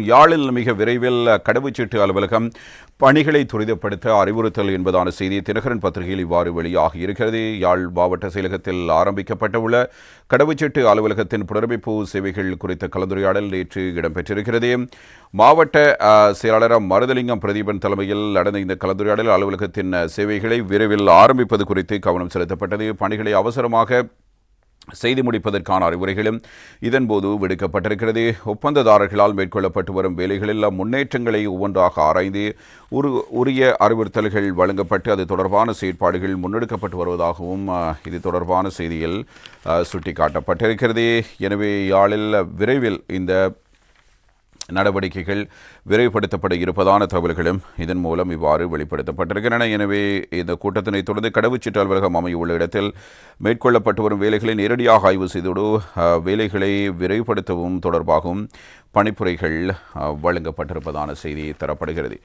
யாழில் மிக விரைவில் கடவுச்சீட்டு அலுவலகம் பணிகளை துரிதப்படுத்த அறிவுறுத்தல் என்பதான செய்தி தினகரன் பத்திரிகையில் இவ்வாறு வெளியாகி இருக்கிறது. யாழ் மாவட்ட செயலகத்தில் ஆரம்பிக்கப்பட்டுள்ள கடவுச்சீட்டு அலுவலகத்தின் புனரமைப்பு சேவைகள் குறித்த கலந்துரையாடல் நேற்று இடம்பெற்றிருக்கிறது. மாவட்ட செயலாளர் மருதலிங்கம் பிரதீபன் தலைமையில் நடந்த இந்த கலந்துரையாடல் அலுவலகத்தின் சேவைகளை விரைவில் ஆரம்பிப்பது குறித்து கவனம் செலுத்தப்பட்டது. பணிகளை அவசரமாக செய்து முடிப்பதற்கான அறிவுரைகளும் இதன்போது விடுக்கப்பட்டிருக்கிறது. ஒப்பந்ததாரர்களால் மேற்கொள்ளப்பட்டு வரும் வேலைகளில் முன்னேற்றங்களை ஒவ்வொன்றாக ஆராய்ந்து ஒரு உரிய அறிவுறுத்தல்கள் வழங்கப்பட்டு அது தொடர்பான செயற்பாடுகள் முன்னெடுக்கப்பட்டு வருவதாகவும் இது தொடர்பான செய்தியில் சுட்டிக்காட்டப்பட்டிருக்கிறது. எனவே யாழில் விரைவில் இந்த நடவடிக்கைகள் விரைவுபடுத்தப்பட இருப்பதான தகவல்களும் இதன் மூலம் இவ்வாறு வெளிப்படுத்தப்பட்டிருக்கின்றன. எனவே இந்த கூட்டத்தினை தொடர்ந்து கடவுச்சீட்டு அலுவலகம் அமையவுள்ள இடத்தில் மேற்கொள்ளப்பட்டு வரும் வேலைகளை நேரடியாக ஆய்வு செய்தோடு வேலைகளை விரைவுபடுத்தவும் தொடர்பாகவும் பணிப்புரைகள் வழங்கப்பட்டிருப்பதான செய்தி தரப்படுகிறது.